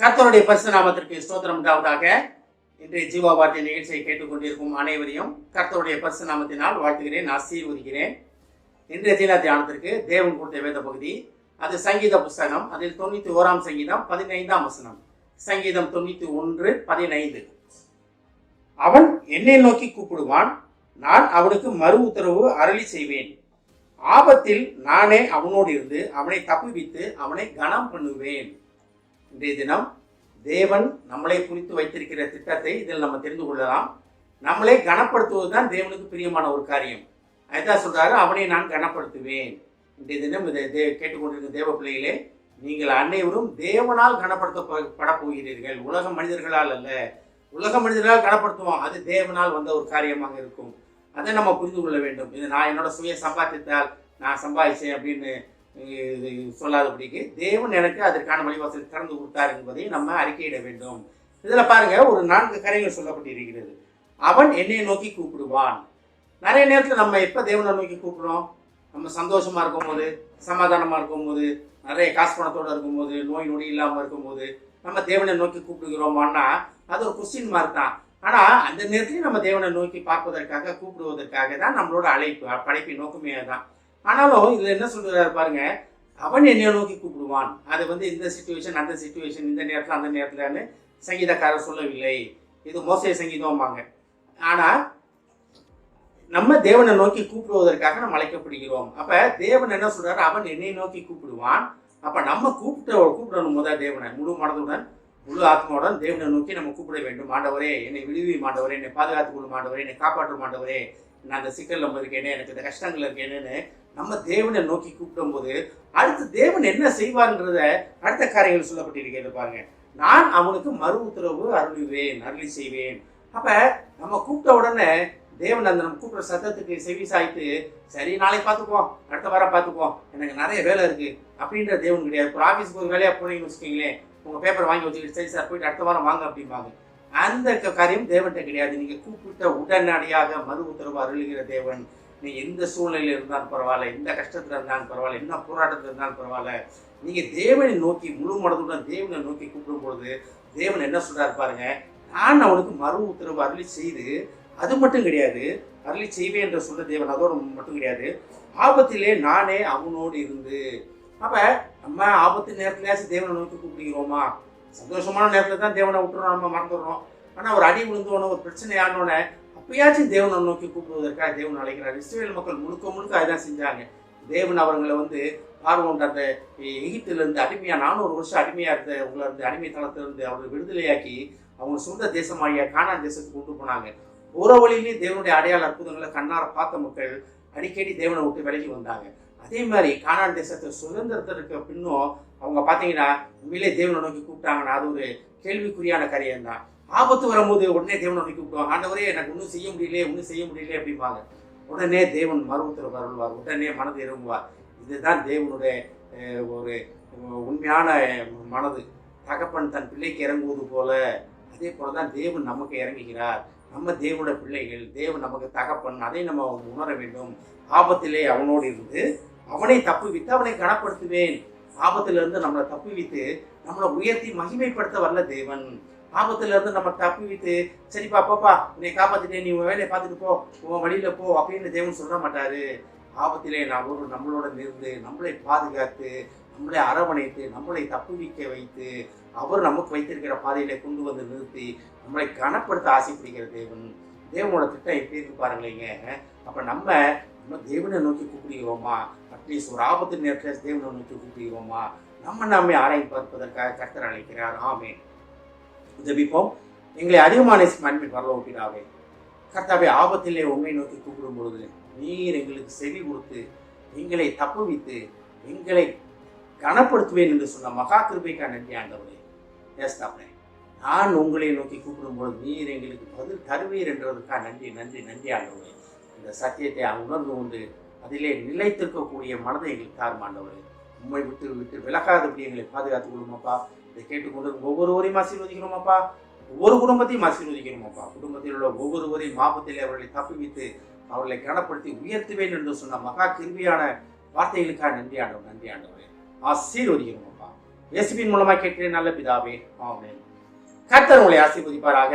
கர்த்தருடைய பரிசு நாமத்திற்கு ஸ்தோத்திரம் உண்டாவதாக. இன்றைய ஜீவா நிகழ்ச்சியை கேட்டுக்கொண்டிருக்கும் அனைவரையும் கர்த்தருடைய பரிசு நாமத்தினால் வாழ்த்துகிறேன் ஆசீர்வதிக்கிறேன். இன்றைய தீனா தியானத்திற்கு தேவன் கொடுத்த வேத பகுதி அது சங்கீத புஸ்தகம் அதில் தொண்ணூற்றி ஓராம் சங்கீதம் பதினைந்தாம் வசனம். சங்கீதம் தொண்ணூற்றி ஒன்று பதினைந்து. அவன் என்னை நோக்கி கூப்பிடுவான் நான் அவனுக்கு மறு உத்தரவு அருளி செய்வேன். ஆபத்தில் நானே அவனோடு இருந்து அவனை தப்புவித்து அவனை கனம் பண்ணுவேன் இன்றைய தினம் தேவன் நம்மளை குறித்து வைத்திருக்கிற திட்டத்தை இதில் நம்ம தெரிந்து கொள்ளலாம். நம்மளை கனப்படுத்துவது தான் தேவனுக்கு பிரியமான ஒரு காரியம். அதுதான் சொல்கிறாரு அவனை நான் கனப்படுத்துவேன். இன்றைய தினம் இதை தே கேட்டுக்கொண்டிருக்கிற தேவ பிள்ளைகளே நீங்கள் அனைவரும் தேவனால் கனப்படுத்தப்பட போகிறீர்கள் உலக மனிதர்களால் அல்ல. உலக மனிதர்களால் கனப்படுத்துவோம். அது தேவனால் வந்த ஒரு காரியமாக இருக்கும். அதை நம்ம புரிந்து கொள்ள வேண்டும். இது நான் என்னோட சுய சம்பாதித்தால் நான் சம்பாதிச்சேன் அப்படின்னு சொல்லாதபடிக்கு தேவன் எனக்கு அதற்கான வழிவாசல் திறந்து கொடுத்தார் என்பதை நம்ம அறிக்கையிட வேண்டும். இதில் பாருங்க ஒரு நான்கு கரைகள் சொல்லப்பட்டிருக்கிறது. அவன் என்னை நோக்கி கூப்பிடுவான். நிறைய நேரத்தில் நம்ம எப்போ தேவனை நோக்கி கூப்பிடுறோம்? நம்ம சந்தோஷமாக இருக்கும்போது சமாதானமாக இருக்கும்போது நிறைய காசு பணத்தோடு இருக்கும்போது நோய் நொடி இல்லாமல் இருக்கும்போது நம்ம தேவனை நோக்கி கூப்பிடுகிறோமான்னா அது ஒரு கொஸ்டின் மார்க் தான். ஆனால் அந்த நேரத்திலையும் நம்ம தேவனை நோக்கி பார்ப்பதற்காக கூப்பிடுவதற்காக தான் நம்மளோட அழைப்பு படைப்பின் நோக்கமே தான் ஆனாலும் இதுல என்ன சொல்றாரு பாருங்க அவன் என்னை நோக்கி கூப்பிடுவான். அது வந்து இந்த சுச்சுவேஷன் அந்த சுச்சுவேஷன் இந்த நேரத்தில் அந்த நேரத்தில்னு சங்கீதக்காரர் சொல்லவில்லை. இது மோசை சங்கீதம்பாங்க. ஆனால் நம்ம தேவனை நோக்கி கூப்பிடுவதற்காக நம்ம அழைக்கப்படுகிறோம். அப்போ தேவன் என்ன சொல்றாரு? அவன் என்னை நோக்கி கூப்பிடுவான். அப்போ நம்ம கூப்பிட்ட கூப்பிடணும் முதல் தேவனை. முழு மனதுடன் முழு ஆத்மாவுடன் தேவனை நோக்கி நம்ம கூப்பிட வேண்டும். மாண்டவரே என்னை விடுவி மாண்டவரே என்னை பாதுகாத்துக் கொள்ளும் மாண்டவரே என்னை காப்பாற்றும் மாண்டவரே நான் அந்த சிக்கல் நம்ம இருக்கேனே எனக்கு இந்த கஷ்டங்கள் இருக்கேன்னு நம்ம தேவனை நோக்கி கூப்பிடும் போது அடுத்து தேவன் என்ன செய்வார்ன்றத அடுத்த காரியங்கள் சொல்லப்பட்டிருக்கிறது பாருங்க. நான் அவனுக்கு மறு உத்தரவு அருளுவேன் அருளி செய்வேன். அப்ப நம்ம கூப்பிட்ட உடனே தேவன் அந்த நம்ம கூப்பிட்ற சத்தத்துக்கு செவி சாய்த்து சரி நாளைக்கு பார்த்துக்குவோம் அடுத்த வாரம் பார்த்துக்குவோம் எனக்கு நிறைய வேலை இருக்கு அப்படின்ற தேவன் கிடையாது. இப்போ ஆஃபீஸ்க்கு ஒரு வேலையாக போனீங்கன்னு வச்சுக்கோங்களேன் உங்கள் பேப்பர் வாங்கி வச்சுக்கிட்டு சரி சார் போயிட்டு அடுத்த வாரம் வாங்க அப்படிம்பாங்க. அந்த காரியம் தேவன்கிட்ட கிடையாது. நீங்க கூப்பிட்ட உடனடியாக மறு உத்தரவு அருளுகிற தேவன். நீ எந்த சூழ்நிலையில் இருந்தாலும் பரவாயில்ல. எந்த கஷ்டத்தில் இருந்தாலும் பரவாயில்ல. என்ன போராட்டத்தில் இருந்தாலும் பரவாயில்ல. நீங்கள் தேவனை நோக்கி முழு மனதுடன் தேவனை நோக்கி கூப்பிடும் பொழுது தேவன் என்ன சொல்கிறார் பாருங்க. நான் அவனுக்கு மறு உத்தரவு அருளி செய்து அது மட்டும் கிடையாது. அருளி செய்வேன் என்று சொன்ன தேவன் அதோட மட்டும் கிடையாது. ஆபத்திலே நானே அவனோடு இருந்து. அப்போ நம்ம ஆபத்து நேரத்துலேயாச்சும் தேவனை நோக்கி கூப்பிடுகிறோமா? சந்தோஷமான நேரத்தில் தான் தேவனை விட்டுறோம் நம்ம மறந்துடுறோம். ஆனால் ஒரு அடி விழுந்தோன ஒரு பிரச்சனை ஆனோடனே அப்பயாச்சும் தேவனை நோக்கி கூப்பிடுவதற்காக தேவன் அழைக்கிறார். இஸ்ரேல் மக்கள் முழுக்க முழுக்க அதுதான் செஞ்சாங்க. தேவன் அவர்களை வந்து பார்வோன்ற அந்த எகிப்திலிருந்து இருந்து நானூறு வருஷம் அடிமையாக இருந்த உங்களை இருந்து அடிமைத்தனத்துல இருந்து விடுதலையாக்கி அவங்க சொந்த தேசமாகிய காணான் தேசத்துக்கு கொண்டு போனாங்க. ஒரு வழியிலேயே தேவனுடைய அடையாள அற்புதங்களை கண்ணார பார்த்த மக்கள் அடிக்கடி தேவனை விட்டு விலகி வந்தாங்க. அதே மாதிரி கானான் தேசத்தை சுதந்திரத்திற்கு பின்னும் அவங்க பார்த்தீங்கன்னா உண்மையிலே தேவனை நோக்கி கூப்பிட்டாங்கன்னா அது ஒரு கேள்விக்குறியான காரியம் தான் ஆபத்து வரும்போது உடனே தேவனை நோக்கி கூப்பிடுவாங்க. ஆண்டவரே எனக்கு ஒன்றும் செய்ய முடியல ஒன்றும் செய்ய முடியல அப்படிம்பாங்க. உடனே தேவன் மருவத்தில் உத்தரவு உடனே மனது இறங்குவார். இதுதான் தேவனுடைய ஒரு உண்மையான மனது. தகப்பன் தன் பிள்ளைக்கு இறங்குவது போல அதே போல தான் தேவன் நமக்கு இறங்குகிறார். நம்ம தேவனோட பிள்ளைகள் தேவன் நமக்கு தகப்பன் அதை நம்ம உணர வேண்டும். ஆபத்திலே அவனோடு இருந்து அவனை தப்புவித்து அவனை கனப்படுத்துவேன். பாபத்திலிருந்து நம்மளை தப்புவித்து நம்மளை உயர்த்தி மகிமைப்படுத்த வரல தேவன். பாபத்திலிருந்து நம்ம தப்புவித்து சரிப்பா பாப்பா உன்னை காப்பாத்திட்டேன் நீ உன் வேலையை பார்த்துட்டு போ உன் வழியில போ அப்படின்னு தேவன் சொல்ல மாட்டாரு. ஆபத்திலே நாம் ஒரு நம்மளோட இருந்து நம்மளை பாதுகாத்து நம்மளை அரவணைத்து நம்மளை தப்புவிக்க வைத்து அவர் நமக்கு வைத்திருக்கிற பாதையில கொண்டு வந்து நிறுத்தி நம்மளை கனப்படுத்த ஆசைப்படுகிற தேவன். தேவனோட திட்டம் எப்படி இருக்கு பாருங்களேங்க. அப்ப நம்ம நம்ம தேவனை நோக்கி கூப்பிடுகிறோமா? அட்லீஸ்ட் ஒரு ஆபத்து நேரத்தில் தேவனை நோக்கி கூப்பிடுகிறோமா? நம்ம நாமே ஆராய்ச்சி பார்ப்பதற்காக கர்த்தர் அழைக்கிறார். ஆமே உதவிப்போம் எங்களை அதிகமான அன்பின் வரலோப்பிடாவே கர்த்தாவே ஆபத்திலே உண்மை நோக்கி கூப்பிடும் பொழுது நீர் எங்களுக்கு செவி கொடுத்து எங்களை தப்புவித்து எங்களை கனப்படுத்துவேன் என்று சொன்ன மகா கிருபைக்கா நன்றி ஆண்டவரே. எஸ் தாப்பே நான் உங்களை நோக்கி கூப்பிடும் பொழுது நீர் எங்களுக்கு பதில் தருவீர் என்றதற்காக நன்றி நன்றி நன்றி ஆண்டவரே. இந்த சத்தியத்தை உணர்ந்து கொண்டு அதிலே நிலைத்திருக்கக்கூடிய மனதை எங்களுக்கு தாரும் உண்மை விட்டு விட்டு விலகாதபடி எங்களை பாதுகாத்துக் கொள்ளுமாப்பா. இதை கேட்டுக்கொண்டு ஒவ்வொருவரையும் ஆசீர்வதிக்கிறோமாப்பா ஒவ்வொரு குடும்பத்தையும் ஆசீர்வதிக்கிறோமாப்பா குடும்பத்தில் உள்ள ஒவ்வொருவரையும் ஆபத்தில் அவர்களை தப்பிவித்து அவர்களை கனப்படுத்தி உயர்த்துவேன் என்று சொன்ன மகா கிருவியான வார்த்தைகளுக்காக நன்றி ஆண்டவர் நன்றி ஆண்டவர். ஆசீர்வதிக்கிறோமாப்பா இயேசுவின் மூலமாக கேட்கிறேன் நல்ல பிதாவே. ஆமென். கர்த்தர் உங்களை ஆசீர்வதிப்பாராக.